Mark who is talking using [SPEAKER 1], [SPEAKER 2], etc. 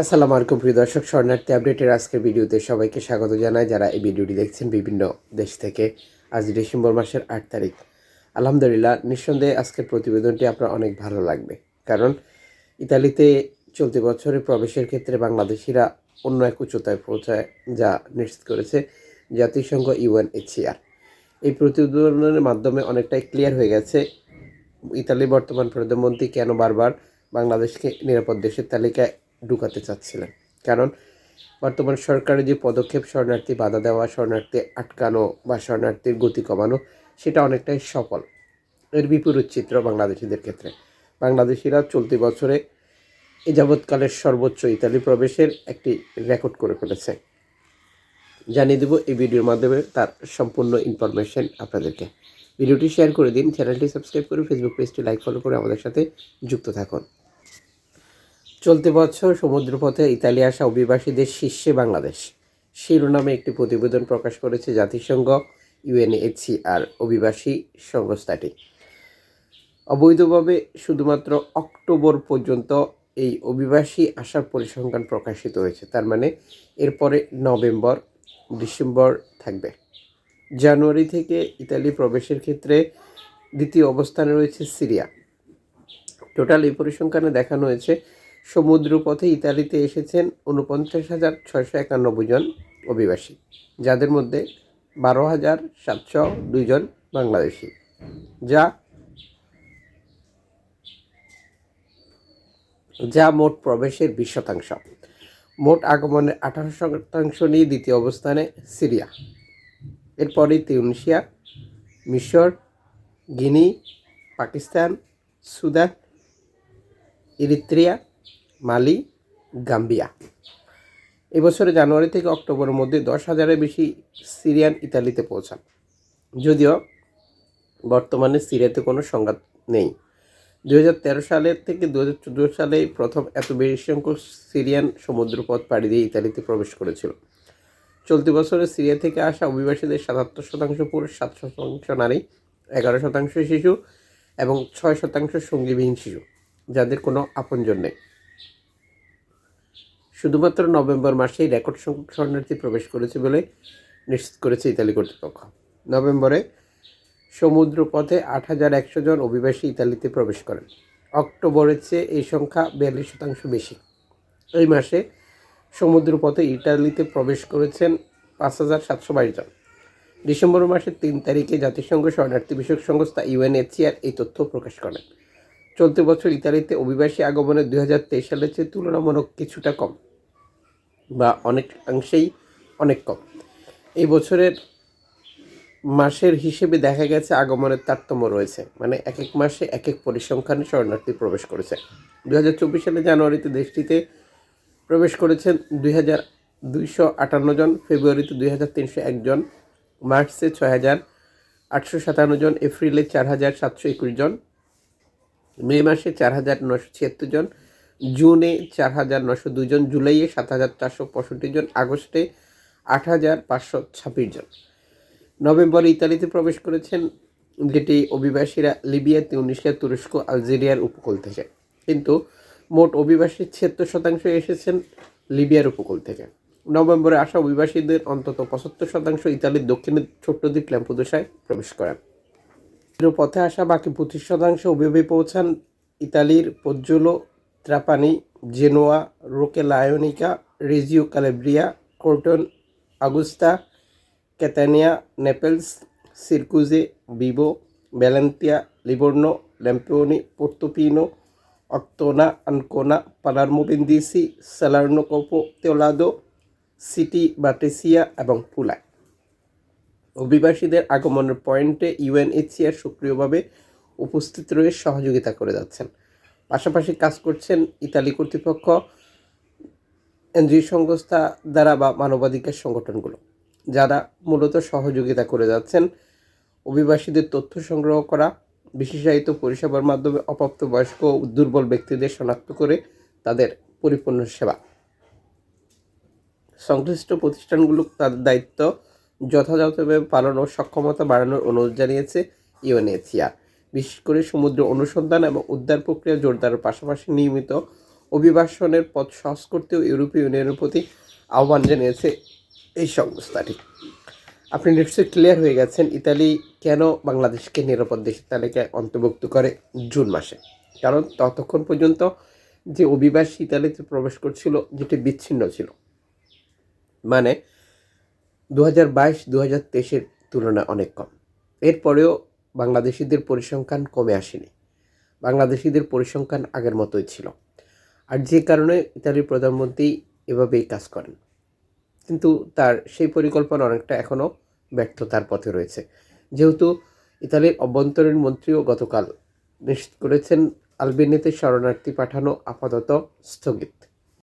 [SPEAKER 1] আসসালামু আলাইকুম, প্রিয় দর্শক শরণার্থী আপডেটের আজকের ভিডিওতে সবাইকে স্বাগত জানাই। যারা এই ভিডিওটি দেখছেন বিভিন্ন দেশ থেকে, আজ ডিসেম্বর মাসের আট তারিখ। আলহামদুলিল্লাহ, নিঃসন্দেহে আজকের প্রতিবেদনটি আপনার অনেক ভালো লাগবে। কারণ ইতালিতে চলতি বছরে প্রবেশের ক্ষেত্রে বাংলাদেশিরা অন্য এক উচ্চতায় পৌঁছায়, যা নিশ্চিত করেছে জাতিসংঘ ইউএনএইচসিআর। এই প্রতিবেদনের মাধ্যমে অনেকটাই ক্লিয়ার হয়ে গেছে, ইতালির বর্তমান প্রধানমন্ত্রী কেন বারবার বাংলাদেশকে নিরাপদ দেশের তালিকায় ঢুকাতে চাচ্ছিলেন। কারণ বর্তমান সরকারের যে পদক্ষেপ, শরণার্থী বাধা দেওয়া, শরণার্থী আটকানো বা শরণার্থীর গতি কমানো, সেটা অনেকটাই সফল। এর বিপরীত চিত্র বাংলাদেশিদের ক্ষেত্রে। বাংলাদেশিরা চলতি বছরে এ যাবৎকালের সর্বোচ্চ ইতালি প্রবেশের একটি রেকর্ড করে ফেলেছে। জানিয়ে দেব এই ভিডিওর মাধ্যমে তার সম্পূর্ণ ইনফরমেশন আপনাদেরকে। ভিডিওটি শেয়ার করে দিন, চ্যানেলটি সাবস্ক্রাইব করে ফেসবুক পেজটি লাইক, ফলো করে আমাদের সাথে যুক্ত থাকুন। চলতি বছর সমুদ্রপথে ইতালি আসা অভিবাসীদের শীর্ষে বাংলাদেশ। শিরোনামে একটি প্রতিবেদন প্রকাশ করেছে জাতিসংঘ, ইউএনএইচসিআর অভিবাসী সংস্থাটি। অবৈধভাবে শুধুমাত্র অক্টোবর পর্যন্ত এই অভিবাসী আসার পরিসংখ্যান প্রকাশিত হয়েছে। তার মানে এরপরে নভেম্বর, ডিসেম্বর থাকবে। জানুয়ারি থেকে ইতালি প্রবেশের ক্ষেত্রে দ্বিতীয় অবস্থানে রয়েছে সিরিয়া। টোটাল এই পরিসংখ্যানে দেখানো হয়েছে সমুদ্রপথে ইতালিতে এসেছেন উনপঞ্চাশ হাজার ছয়শো একানব্বই জন অভিবাসী, যাদের মধ্যে বারো হাজার সাতশো দুইজন বাংলাদেশি, যা যা মোট প্রবেশের বিশ শতাংশ। মোট আগমনের আঠারো শতাংশ নিয়ে দ্বিতীয় অবস্থানে সিরিয়া এরপরে তিউনিশিয়া মিশর, Guinea, Pakistan, Sudan, Eritrea Mali, Gambia. এবছরে জানুয়ারি থেকে অক্টোবরের মধ্যে দশ হাজারের বেশি সিরিয়ান ইতালিতে পৌঁছান। যদিও বর্তমানে সিরিয়াতে কোনো সংঘাত নেই। দু হাজার তেরো সালের থেকে দু হাজার সালে প্রথম এত বেশি সংখ্যক সিরিয়ান সমুদ্রপথ পাড়ি দিয়ে ইতালিতে প্রবেশ করেছিল। চলতি বছরে সিরিয়া থেকে আসা অভিবাসীদের সাতাত্তর শতাংশ পুরুষ, সাত শতাংশ নারী, এগারো শতাংশ শিশু এবং ছয় শতাংশ সঙ্গীবিহীন শিশু, যাদের কোনো আপনজন নেই। শুধুমাত্র নভেম্বর মাসেই রেকর্ড সংখ্যক শরণার্থী প্রবেশ করেছে বলে নিশ্চিত করেছে ইতালি কর্তৃপক্ষ। নভেম্বরে সমুদ্র পথে আট হাজার একশো জন অভিবাসী ইতালিতে প্রবেশ করেন। অক্টোবরের চেয়ে এই সংখ্যা বিয়াল্লিশ শতাংশ বেশি। এই মাসে সমুদ্র পথে ইটালিতে প্রবেশ করেছেন পাঁচ হাজার সাতশো বাইশ জন। ডিসেম্বর মাসের তিন তারিখে জাতিসংঘ শরণার্থী বিষয়ক সংস্থা ইউএনএচসিআর এই তথ্য প্রকাশ করেন। চলতি বছর ইতালিতে অভিবাসী আগমনে দুই হাজার তেইশ সালের চেয়ে তুলনামূলক কিছুটা কম। বা অনেকাংশেই অনেক কম। এই বছরের মাসের হিসেবে দেখা গেছে আগমনের তারতম্য রয়েছে। মানে এক এক মাসে এক এক পরিসংখ্যানে শরণার্থী প্রবেশ করেছে। দু হাজার চব্বিশ সালে জানুয়ারিতে দেশটিতে প্রবেশ করেছেন দুই হাজার দুইশো আটান্ন জন, ফেব্রুয়ারিতে দুই হাজার তিনশো একজন মার্চে ছয় হাজার আটশো সাতান্ন জন, এপ্রিলে চার হাজার সাতশো একুশ জন, মে মাসে চার হাজার নশো ছিয়াত্তর জন জুনে চার হাজার নশো দুজন জুলাইয়ে সাত হাজার চারশো পঁয়ষট্টি জন, আগস্টে আট হাজার পাঁচশো ছাব্বিশ জন। নভেম্বরে ইতালিতে প্রবেশ করেছেন যেটি অভিবাসীরা লিবিয়া তিউনিশিয়া তুরস্ক, আলজেরিয়ার উপকূল থেকে। কিন্তু মোট অভিবাসীর ছিয়াত্তর শতাংশ এসেছেন লিবিয়ার উপকূল থেকে। নভেম্বরে আসা অভিবাসীদের অন্তত পঁচাত্তর শতাংশ ইতালির দক্ষিণের ছোট্ট দ্বীপ ল্যাম্পুদোসায় প্রবেশ করেন। পথে আসা বাকি পঁচিশ শতাংশ অভিভাবী পৌঁছান ইতালির Pozzallo Trapani Genoa Roccella Ionica Reggio Calabria, Crotone, Augusta Catania Naples, Syracuse Vibo Valentia, Livorno, ল্যাম্পিওনি, Portopino, Ortona, Ancona Palermo Brindisi Salerno Capo Teulada, city বাটেসিয়া এবং পুলায় অভিবাসীদের আগমনের পয়েন্টে ইউএনএইচসিআর সক্রিয়ভাবে উপস্থিত রয়ে সহযোগিতা করে যাচ্ছেন। পাশাপাশি কাজ করছেন ইতালি কর্তৃপক্ষ এনজিও সংস্থা দ্বারা বা মানবাধিকার সংগঠনগুলো, যারা মূলত সহযোগিতা করে যাচ্ছেন অভিবাসীদের তথ্য সংগ্রহ করা, বিশেষায়িত পরিষেবার মাধ্যমে অপ্রাপ্তবয়স্ক দুর্বল ব্যক্তিদের শনাক্ত করে তাদের পরিপূর্ণ সেবা। সংশ্লিষ্ট প্রতিষ্ঠানগুলো তাদের দায়িত্ব যথাযথভাবে পালন ও সক্ষমতা বাড়ানোর অনুরোধ জানিয়েছে ইউএনএইচসিআর বিশেষ করে সমুদ্র অনুসন্ধান এবং উদ্ধার প্রক্রিয়া জোরদারের পাশাপাশি নিয়মিত অভিবাসনের পথ সহজ করতেও ইউরোপীয় ইউনিয়নের প্রতি আহ্বান জানিয়েছে এই সংস্থাটি। আপনি নিশ্চয়ই ক্লিয়ার হয়ে গেছেন, ইতালি কেন বাংলাদেশকে নিরাপদ দেশের তালিকায় অন্তর্ভুক্ত করে জুন মাসে? কারণ ততক্ষণ পর্যন্ত যে অভিবাসী ইতালিতে প্রবেশ করছিল যেটি বিচ্ছিন্ন ছিল। মানে দু হাজার বাইশ দু হাজার তেইশের তুলনায় অনেক কম। এরপরেও বাংলাদেশিদের পরিসংখ্যান কমে আসেনি। বাংলাদেশিদের পরিসংখ্যান আগের মতোই ছিল। আর যে কারণে ইতালির প্রধানমন্ত্রী এভাবেই কাজ করেন। কিন্তু তার সেই পরিকল্পনা অনেকটা এখনও ব্যর্থতার পথে রয়েছে। যেহেতু ইতালির অভ্যন্তরীণ মন্ত্রীও গতকাল নিশ্চিত করেছেন আলবেনিয়াতে শরণার্থী পাঠানো আপাতত স্থগিত।